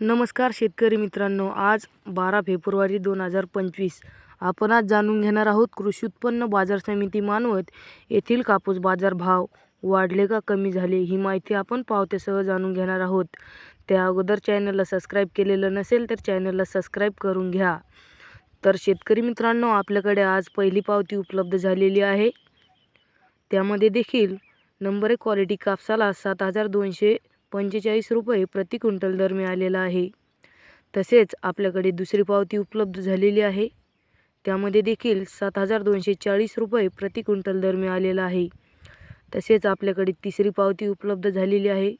नमस्कार शेतकरी मित्रांनो आज बारा फेब्रुवारी दोन हजार पंचवीस. आपण आज जाणून घेणार आहोत कृषी उत्पन्न बाजार समिती मानवत येथील कापूस बाजार भाव वाढले का कमी झाले ही माहिती आपण पावत्यासह जाणून घेणार आहोत. त्या अगोदर चॅनलला सबस्क्राईब केलेलं नसेल तर चॅनलला सबस्क्राईब करून घ्या. तर शेतकरी मित्रांनो आपल्याकडे आज पहिली पावती उपलब्ध झालेली आहे. त्यामध्ये देखील नंबर एक क्वालिटी कापसाला सात हजार दोनशे पंचेचाळीस रुपये प्रति क्विंटल दर मिळालेला आहे. तसेच आपल्याकडे दुसरी पावती उपलब्ध झालेली आहे. त्यामध्ये देखील सात हजार दोनशे चाळीस रुपये प्रति क्विंटल दर मिळालेला आहे. तसेच आपल्याकडे तिसरी पावती उपलब्ध झालेली आहे.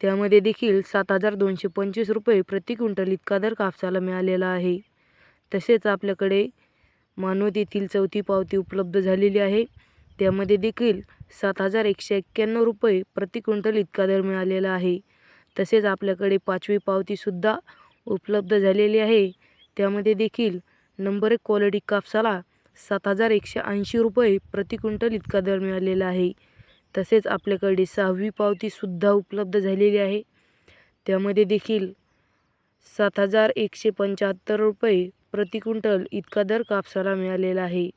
त्यामध्ये देखील सात हजार दोनशे पंचवीस रुपये प्रति क्विंटल इतका दर कापसाला मिळालेला आहे. तसेच आपल्याकडे मानवत येथील चौथी पावती उपलब्ध झालेली आहे. त्यामध्ये देखील सात हजार एकशे एक्क्याण्णव रुपये प्रति क्विंटल इतका दर मिळालेला आहे. तसेच आपल्याकडे पाचवी पावतीसुद्धा उपलब्ध झालेली आहे. त्यामध्ये देखील नंबर एक क्वालिटी कापसाला सात हजार एकशे ऐंशी रुपये प्रति क्विंटल इतका दर मिळालेला आहे. तसेच आपल्याकडे सहावी पावतीसुद्धा उपलब्ध झालेली आहे. त्यामध्ये देखील सात हजार एकशे पंच्याहत्तर रुपये प्रति क्विंटल इतका दर कापसाला मिळालेला आहे.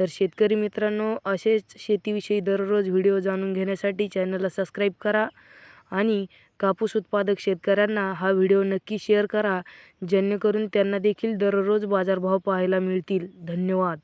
तर शेतकरी मित्रांनो असेच शेतीविषयी दररोज व्हिडिओ जाणून घेण्यासाठी चॅनलला सबस्क्राईब करा आणि कापूस उत्पादक शेतकऱ्यांना हा व्हिडिओ नक्की शेअर करा जेणेकरून त्यांना देखील दररोज बाजारभाव पाहायला मिळतील. धन्यवाद.